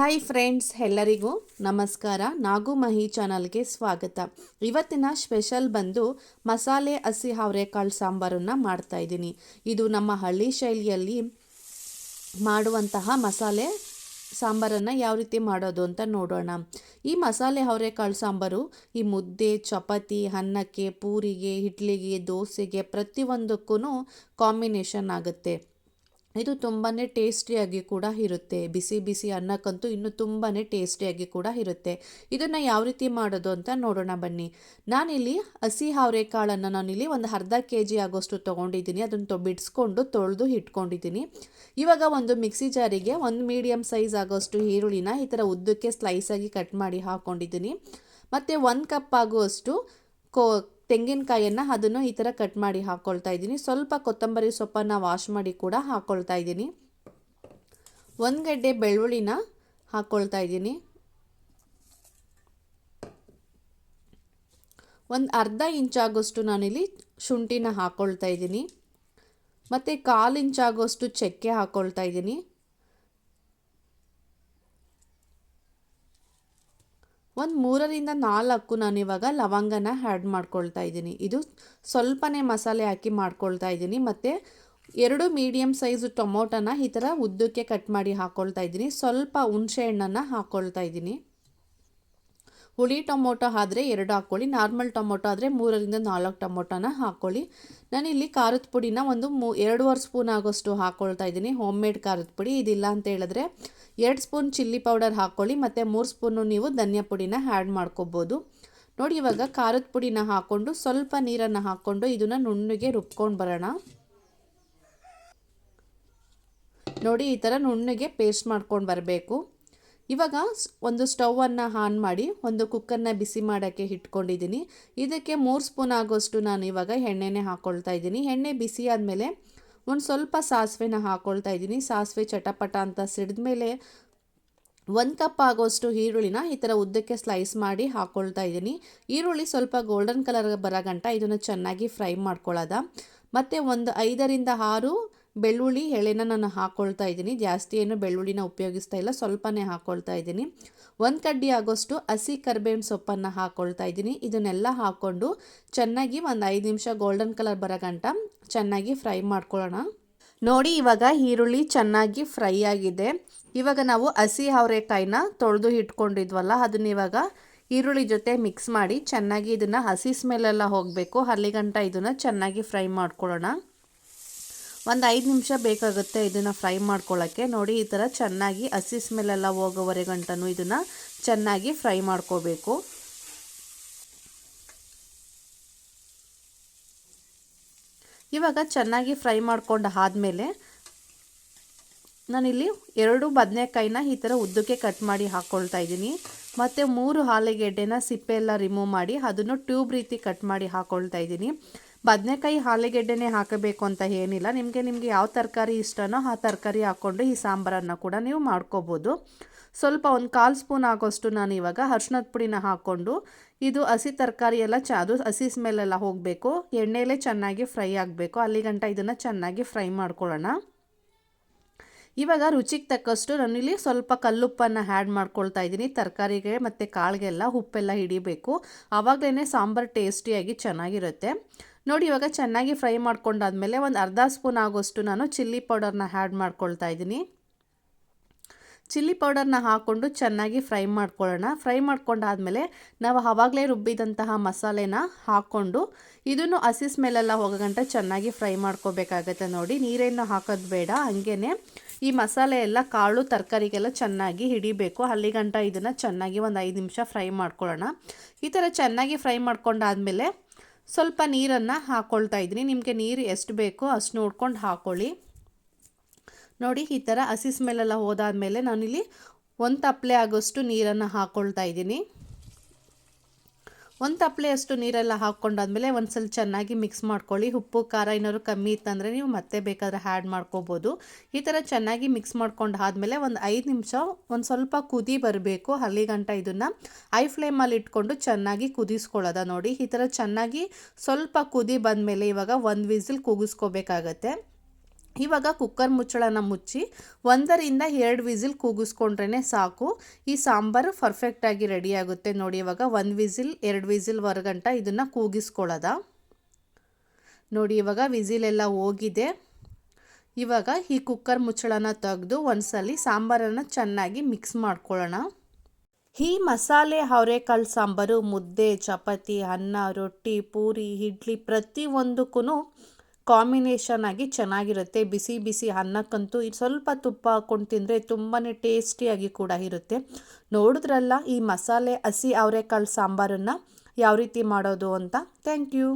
Hi friends ಎಲ್ಲರಿಗೂ ನಮಸ್ಕಾರ. ನಾಗುಮಹಿ ಚಾನಲ್ಗೆ ಸ್ವಾಗತ. ಇವತ್ತಿನ ಸ್ಪೆಷಲ್ ಬಂದು ಮಸಾಲೆ ಹಸಿ ಅವರೆಕಾಳು ಸಾಂಬಾರನ್ನು ಮಾಡ್ತಾ ಇದ್ದೀನಿ. ಇದು ನಮ್ಮ ಹಳ್ಳಿ ಶೈಲಿಯಲ್ಲಿ ಮಾಡುವಂತಹ ಮಸಾಲೆ ಸಾಂಬಾರನ್ನು ಯಾವ ರೀತಿ ಮಾಡೋದು ಅಂತ ನೋಡೋಣ. ಈ ಮಸಾಲೆ ಅವರೆಕಾಳು ಸಾಂಬಾರು ಈ ಮುದ್ದೆ, ಚಪಾತಿ, ಅನ್ನಕ್ಕೆ, ಪೂರಿಗೆ, ಇಡ್ಲಿಗೆ, ದೋಸೆಗೆ ಪ್ರತಿಯೊಂದಕ್ಕೂ ಕಾಂಬಿನೇಷನ್ ಆಗುತ್ತೆ. ಇದು ತುಂಬಾ ಟೇಸ್ಟಿಯಾಗಿ ಕೂಡ ಇರುತ್ತೆ. ಬಿಸಿ ಬಿಸಿ ಅನ್ನಕ್ಕಂತೂ ಇನ್ನೂ ತುಂಬಾ ಟೇಸ್ಟಿಯಾಗಿ ಕೂಡ ಇರುತ್ತೆ. ಇದನ್ನು ಯಾವ ರೀತಿ ಮಾಡೋದು ಅಂತ ನೋಡೋಣ ಬನ್ನಿ. ನಾನಿಲ್ಲಿ ಹಸಿ ಅವರೆಕಾಳನ್ನು ನಾನಿಲ್ಲಿ ಒಂದು ಅರ್ಧ ಕೆ ಜಿ ಆಗೋಷ್ಟು ತೊಗೊಂಡಿದ್ದೀನಿ. ಅದನ್ನು ತೊ ಬಿಡಿಸ್ಕೊಂಡು ತೊಳೆದು ಇಟ್ಕೊಂಡಿದ್ದೀನಿ. ಇವಾಗ ಒಂದು ಮಿಕ್ಸಿ ಜಾರಿಗೆ ಒಂದು ಮೀಡಿಯಮ್ ಸೈಜ್ ಆಗೋಷ್ಟು ಈರುಳ್ಳಿನ ಈ ಥರ ಉದ್ದಕ್ಕೆ ಸ್ಲೈಸಾಗಿ ಕಟ್ ಮಾಡಿ ಹಾಕ್ಕೊಂಡಿದ್ದೀನಿ ಮತ್ತು ಒಂದು ಕಪ್ ಆಗುವಷ್ಟು ಕೋ ತೆಂಗಿನಕಾಯನ್ನು ಅದನ್ನು ಈ ಥರ ಕಟ್ ಮಾಡಿ ಹಾಕ್ಕೊಳ್ತಾ ಇದ್ದೀನಿ. ಸ್ವಲ್ಪ ಕೊತ್ತಂಬರಿ ಸೊಪ್ಪನ್ನು ವಾಶ್ ಮಾಡಿ ಕೂಡ ಹಾಕ್ಕೊಳ್ತಾ ಇದ್ದೀನಿ. ಒಂದು ಗಡ್ಡೆ ಬೆಳ್ಳುಳ್ಳಿನ ಹಾಕ್ಕೊಳ್ತಾ ಇದ್ದೀನಿ. ಒಂದು ಅರ್ಧ ಇಂಚಾಗೋಷ್ಟು ನಾನಿಲ್ಲಿ ಶುಂಠಿನ ಹಾಕ್ಕೊಳ್ತಾ ಇದ್ದೀನಿ. ಮತ್ತು ಕಾಲು ಇಂಚಾಗೋಷ್ಟು ಚಕ್ಕೆ ಹಾಕ್ಕೊಳ್ತಾ ಇದ್ದೀನಿ. ಒಂದು ಮೂರರಿಂದ ನಾಲ್ಕು ನಾನಿವಾಗ ಲವಂಗನ ಆ್ಯಡ್ ಮಾಡ್ಕೊಳ್ತಾ ಇದ್ದೀನಿ. ಇದು ಸ್ವಲ್ಪನೇ ಮಸಾಲೆ ಹಾಕಿ ಮಾಡ್ಕೊಳ್ತಾ ಇದ್ದೀನಿ. ಮತ್ತು ಎರಡು ಮೀಡಿಯಮ್ ಸೈಜ್ ಟೊಮೊಟೊನ ಈ ಥರ ಉದ್ದಕ್ಕೆ ಕಟ್ ಮಾಡಿ ಹಾಕ್ಕೊಳ್ತಾ ಇದ್ದೀನಿ. ಸ್ವಲ್ಪ ಹುಣಸೆ ಹಣ್ಣನ್ನು ಹಾಕ್ಕೊಳ್ತಾ ಇದ್ದೀನಿ. ಹುಳಿ ಟೊಮೊಟೊ ಆದರೆ ಎರಡು ಹಾಕ್ಕೊಳ್ಳಿ ನಾರ್ಮಲ್ ಟೊಮೊಟೊ ಆದರೆ ಮೂರರಿಂದ ನಾಲ್ಕು ಟೊಮೊಟೊನ ಹಾಕ್ಕೊಳ್ಳಿ ನಾನಿಲ್ಲಿ ಖಾರದ ಪುಡಿನ ಒಂದು ಮೂ, ಎರಡೂವರೆ ಸ್ಪೂನ್ ಆಗೋಷ್ಟು ಹಾಕ್ಕೊಳ್ತಾ ಇದ್ದೀನಿ ಹೋಮ್ ಮೇಡ್ ಖಾರದ ಪುಡಿ. ಇದಿಲ್ಲ ಅಂತ ಹೇಳಿದ್ರೆ ಎರಡು ಸ್ಪೂನ್ ಚಿಲ್ಲಿ ಪೌಡರ್ ಹಾಕ್ಕೊಳ್ಳಿ ಮತ್ತು ಮೂರು ಸ್ಪೂನು ನೀವು ಧನಿಯಾ ಪುಡಿನ ಆ್ಯಡ್ ಮಾಡ್ಕೋಬೋದು. ನೋಡಿ, ಇವಾಗ ಖಾರದ ಪುಡಿನ ಹಾಕ್ಕೊಂಡು ಸ್ವಲ್ಪ ನೀರನ್ನು ಹಾಕ್ಕೊಂಡು ಇದನ್ನು ನುಣ್ಣಗೆ ರುಬ್ಕೊಂಡು ಬರೋಣ. ನೋಡಿ, ಈ ಥರ ನುಣ್ಣಗೆ ಪೇಸ್ಟ್ ಮಾಡ್ಕೊಂಡು ಬರಬೇಕು. ಇವಾಗ ಒಂದು ಸ್ಟವನ್ನು ಆನ್ ಮಾಡಿ ಒಂದು ಕುಕ್ಕರ್ನ ಬಿಸಿ ಮಾಡೋಕ್ಕೆ ಇಟ್ಕೊಂಡಿದ್ದೀನಿ. ಇದಕ್ಕೆ ಮೂರು ಸ್ಪೂನ್ ಆಗೋಷ್ಟು ನಾನು ಇವಾಗ ಎಣ್ಣೆನೇ ಹಾಕ್ಕೊಳ್ತಾ ಇದ್ದೀನಿ. ಎಣ್ಣೆ ಬಿಸಿ ಆದಮೇಲೆ ಒಂದು ಸ್ವಲ್ಪ ಸಾಸಿವೆನ ಹಾಕ್ಕೊಳ್ತಾ ಇದ್ದೀನಿ. ಸಾಸಿವೆ ಚಟಪಟ ಅಂತ ಸಿಡಿದ ಮೇಲೆ ಒಂದು ಕಪ್ ಆಗೋಷ್ಟು ಈರುಳ್ಳಿನ ಈ ಥರ ಉದ್ದಕ್ಕೆ ಸ್ಲೈಸ್ ಮಾಡಿ ಹಾಕ್ಕೊಳ್ತಾ ಇದ್ದೀನಿ. ಈರುಳ್ಳಿ ಸ್ವಲ್ಪ ಗೋಲ್ಡನ್ ಕಲರ್ ಬರೋ ಗಂಟ ಇದನ್ನು ಚೆನ್ನಾಗಿ ಫ್ರೈ ಮಾಡ್ಕೊಳ್ಳೋದ. ಮತ್ತು ಒಂದು ಐದರಿಂದ ಆರು ಬೆಳ್ಳುಳ್ಳಿ ಎಳೆನ ನಾನು ಹಾಕ್ಕೊಳ್ತಾ ಇದ್ದೀನಿ. ಜಾಸ್ತಿ ಏನು ಬೆಳ್ಳುಳ್ಳಿನ ಉಪಯೋಗಿಸ್ತಾ ಇಲ್ಲ. ಸ್ವಲ್ಪನೇ ಹಾಕ್ಕೊಳ್ತಾ ಇದ್ದೀನಿ. ಒಂದು ಕಡ್ಡಿ ಆಗೋಷ್ಟು ಹಸಿ ಕರ್ಬೇವಿನ ಸೊಪ್ಪನ್ನು ಹಾಕ್ಕೊಳ್ತಾ ಇದ್ದೀನಿ. ಇದನ್ನೆಲ್ಲ ಹಾಕ್ಕೊಂಡು ಚೆನ್ನಾಗಿ ಒಂದು ಐದು ನಿಮಿಷ ಗೋಲ್ಡನ್ ಕಲರ್ ಬರೋ ಗಂಟ ಚೆನ್ನಾಗಿ ಫ್ರೈ ಮಾಡ್ಕೊಳ್ಳೋಣ. ನೋಡಿ, ಇವಾಗ ಈರುಳ್ಳಿ ಚೆನ್ನಾಗಿ ಫ್ರೈ ಆಗಿದೆ. ಇವಾಗ ನಾವು ಹಸಿ ಅವರೆಕಾಯಿನ ತೊಳೆದು ಇಟ್ಕೊಂಡಿದ್ವಲ್ಲ, ಅದನ್ನ ಇವಾಗ ಈರುಳ್ಳಿ ಜೊತೆ ಮಿಕ್ಸ್ ಮಾಡಿ ಚೆನ್ನಾಗಿ ಇದನ್ನು ಹಸಿ ಸ್ಮೆಲ್ಲೆಲ್ಲ ಹೋಗಬೇಕು. ಅಲ್ಲಿಗಂಟ ಇದನ್ನು ಚೆನ್ನಾಗಿ ಫ್ರೈ ಮಾಡ್ಕೊಳ್ಳೋಣ. ಒಂದು ಐದು ನಿಮಿಷ ಬೇಕಾಗುತ್ತೆ ಇದನ್ನು ಫ್ರೈ ಮಾಡ್ಕೊಳ್ಳೋಕ್ಕೆ ನೋಡಿ, ಈ ಥರ ಚೆನ್ನಾಗಿ ಹಸಿ ಸ್ಮೆಲ್ಲೆಲ್ಲ ಹೋಗೋವರೆಗಂಟನು ಇದನ್ನು ಚೆನ್ನಾಗಿ ಫ್ರೈ ಮಾಡ್ಕೋಬೇಕು. ಇವಾಗ ಚೆನ್ನಾಗಿ ಫ್ರೈ ಮಾಡ್ಕೊಂಡು ಆದಮೇಲೆ ನಾನಿಲ್ಲಿ ಎರಡು ಬದನೆಕಾಯಿನ ಈ ಥರ ಉದ್ದಕ್ಕೆ ಕಟ್ ಮಾಡಿ ಹಾಕ್ಕೊಳ್ತಾ ಇದ್ದೀನಿ. ಮತ್ತು ಮೂರು ಆಲೂಗೆಡ್ಡೆನ ಸಿಪ್ಪೆ ಎಲ್ಲ ರಿಮೂವ್ ಮಾಡಿ ಅದನ್ನು ಟ್ಯೂಬ್ ರೀತಿ ಕಟ್ ಮಾಡಿ ಹಾಕ್ಕೊಳ್ತಾ ಇದ್ದೀನಿ. ಬದನೆಕಾಯಿ ಆಲೂಗೆಡ್ಡೆನೇ ಹಾಕಬೇಕು ಅಂತ ಏನಿಲ್ಲ. ನಿಮಗೆ ನಿಮಗೆ ಯಾವ ತರಕಾರಿ ಇಷ್ಟನೋ ಆ ತರಕಾರಿ ಹಾಕ್ಕೊಂಡು ಈ ಸಾಂಬಾರನ್ನು ಕೂಡ ನೀವು ಮಾಡ್ಕೋಬೋದು. ಸ್ವಲ್ಪ ಒಂದು ಕಾಲು ಸ್ಪೂನ್ ಆಗೋಷ್ಟು ನಾನು ಇವಾಗ ಅರ್ಶಿನದ ಪುಡಿನ ಹಾಕ್ಕೊಂಡು ಇದು ಹಸಿ ತರಕಾರಿ ಎಲ್ಲ ಚ ಅದು ಹಸಿ ಸ್ಮೆಲ್ಲೆಲ್ಲ ಹೋಗಬೇಕು. ಎಣ್ಣೆಲೆ ಚೆನ್ನಾಗಿ ಫ್ರೈ ಆಗಬೇಕು. ಅಲ್ಲಿಗಂಟ ಇದನ್ನು ಚೆನ್ನಾಗಿ ಫ್ರೈ ಮಾಡ್ಕೊಳ್ಳೋಣ. ಇವಾಗ ರುಚಿಗೆ ತಕ್ಕಷ್ಟು ನಾನಿಲ್ಲಿ ಸ್ವಲ್ಪ ಕಲ್ಲುಪ್ಪನ್ನು ಆ್ಯಡ್ ಮಾಡ್ಕೊಳ್ತಾ ಇದ್ದೀನಿ. ತರಕಾರಿಗೆ ಮತ್ತು ಕಾಳಿಗೆಲ್ಲ ಉಪ್ಪೆಲ್ಲ ಹಿಡಿಬೇಕು. ಆವಾಗಲೇ ಸಾಂಬಾರು ಟೇಸ್ಟಿಯಾಗಿ ಚೆನ್ನಾಗಿರುತ್ತೆ. ನೋಡಿ, ಇವಾಗ ಚೆನ್ನಾಗಿ ಫ್ರೈ ಮಾಡ್ಕೊಂಡಾದ್ಮೇಲೆ ಒಂದು ಅರ್ಧ ಸ್ಪೂನ್ ಆಗೋಷ್ಟು ನಾನು ಚಿಲ್ಲಿ ಪೌಡರ್ನ ಆ್ಯಡ್ ಮಾಡ್ಕೊಳ್ತಾ ಇದ್ದೀನಿ. ಚಿಲ್ಲಿ ಪೌಡರ್ನ ಹಾಕ್ಕೊಂಡು ಚೆನ್ನಾಗಿ ಫ್ರೈ ಮಾಡ್ಕೊಳ್ಳೋಣ. ಫ್ರೈ ಮಾಡ್ಕೊಂಡಾದ್ಮೇಲೆ ನಾವು ಆವಾಗಲೇ ರುಬ್ಬಿದಂತಹ ಮಸಾಲೆನ ಹಾಕ್ಕೊಂಡು ಇದನ್ನು ಹಸಿ ಸ್ಮೆಲ್ಲೆಲ್ಲ ಹೋಗೋಗಂಟ ಚೆನ್ನಾಗಿ ಫ್ರೈ ಮಾಡ್ಕೋಬೇಕಾಗತ್ತೆ ನೋಡಿ. ನೀರೇನು ಹಾಕೋದು ಬೇಡ ಹಂಗೇ ಈ ಮಸಾಲೆ ಎಲ್ಲ ಕಾಳು, ತರಕಾರಿಗೆಲ್ಲ ಚೆನ್ನಾಗಿ ಹಿಡಿಬೇಕು. ಅಲ್ಲಿಗಂಟ ಇದನ್ನು ಚೆನ್ನಾಗಿ ಒಂದು ಐದು ನಿಮಿಷ ಫ್ರೈ ಮಾಡ್ಕೊಳ್ಳೋಣ. ಈ ಥರ ಚೆನ್ನಾಗಿ ಫ್ರೈ ಮಾಡ್ಕೊಂಡಾದ್ಮೇಲೆ ಸ್ವಲ್ಪ ನೀರನ್ನು ಹಾಕ್ಕೊಳ್ತಾ ಇದ್ದೀನಿ. ನಿಮಗೆ ನೀರು ಎಷ್ಟು ಬೇಕೋ ಅಷ್ಟು ನೋಡ್ಕೊಂಡು ಹಾಕ್ಕೊಳ್ಳಿ ನೋಡಿ, ಈ ಥರ ಹಸಿ ಸ್ಮೆಲ್ಲೆಲ್ಲ ಹೋದಾದ್ಮೇಲೆ ನಾನಿಲ್ಲಿ ಒಂದು ತಪ್ಪಲೆ ಆಗೋಷ್ಟು ನೀರನ್ನು ಹಾಕ್ಕೊಳ್ತಾ ಇದ್ದೀನಿ. ಒಂದು ತಪ್ಪಲೆ ಅಷ್ಟು ನೀರೆಲ್ಲ ಹಾಕ್ಕೊಂಡಾದ್ಮೇಲೆ ಒಂದು ಸಲ ಚೆನ್ನಾಗಿ ಮಿಕ್ಸ್ ಮಾಡ್ಕೊಳ್ಳಿ. ಉಪ್ಪು, ಖಾರ ಏನಾದ್ರು ಕಮ್ಮಿ ಇತ್ತಂದರೆ ನೀವು ಮತ್ತೆ ಬೇಕಾದರೆ ಆ್ಯಡ್ ಮಾಡ್ಕೋಬೋದು. ಈ ಥರ ಚೆನ್ನಾಗಿ ಮಿಕ್ಸ್ ಮಾಡ್ಕೊಂಡು ಆದಮೇಲೆ ಒಂದು ಐದು ನಿಮಿಷ ಒಂದು ಸ್ವಲ್ಪ ಕುದಿ ಬರಬೇಕು ಅಲ್ಲಿಗಂಟ ಇದನ್ನು. ಐ ಫ್ಲೇಮಲ್ಲಿ ಇಟ್ಕೊಂಡು ಚೆನ್ನಾಗಿ ಕುದಿಸ್ಕೊಳ್ಳೋದ ನೋಡಿ. ಈ ಥರ ಚೆನ್ನಾಗಿ ಸ್ವಲ್ಪ ಕುದಿ ಬಂದಮೇಲೆ ಇವಾಗ ಒಂದು ವಿಸಿಲ್ ಕೂಗಿಸ್ಕೋಬೇಕಾಗತ್ತೆ ಇವಾಗ ಕುಕ್ಕರ್ ಮುಚ್ಚಳನ ಮುಚ್ಚಿ ಒಂದರಿಂದ ಎರಡು ವಿಸಿಲ್ ಕೂಗಿಸ್ಕೊಂಡ್ರೇ ಸಾಕು. ಈ ಸಾಂಬಾರು ಪರ್ಫೆಕ್ಟಾಗಿ ರೆಡಿ ಆಗುತ್ತೆ. ನೋಡಿ, ಇವಾಗ ಒಂದು ವಿಸಿಲ್, ಎರಡು ವಿಸಿಲ್ ವರ್ಗಂಟ ಇದನ್ನು ಕೂಗಿಸ್ಕೊಳ್ಳೋದ. ನೋಡಿ, ಇವಾಗ ವಿಸಿಲೆಲ್ಲ ಹೋಗಿದೆ. ಇವಾಗ ಈ ಕುಕ್ಕರ್ ಮುಚ್ಚಳನ ತೆಗೆದು ಒಂದ್ಸಲಿ ಸಾಂಬಾರನ್ನು ಚೆನ್ನಾಗಿ ಮಿಕ್ಸ್ ಮಾಡ್ಕೊಳ್ಳೋಣ. ಈ ಮಸಾಲೆ ಅವರೆಕಾಳು ಸಾಂಬಾರು, ಮುದ್ದೆ, ಚಪಾತಿ, ಅನ್ನ, ರೊಟ್ಟಿ, ಪೂರಿ, ಇಡ್ಲಿ ಪ್ರತಿಯೊಂದಕ್ಕೂ ಕಾಂಬಿನೇಷನ್ ಆಗಿ ಚೆನ್ನಾಗಿರುತ್ತೆ. ಬಿಸಿ ಬಿಸಿ ಅನ್ನಕ್ಕಂತೂ ಸ್ವಲ್ಪ ತುಪ್ಪ ಹಾಕ್ಕೊಂಡು ತಿಂದರೆ ತುಂಬಾ ಟೇಸ್ಟಿಯಾಗಿ ಕೂಡ ಇರುತ್ತೆ. ನೋಡಿದ್ರಲ್ಲ ಈ ಮಸಾಲೆ ಹಸಿ ಅವರೆಕಾಳು ಸಾಂಬಾರನ್ನು ಯಾವ ರೀತಿ ಮಾಡೋದು ಅಂತ. Thank you.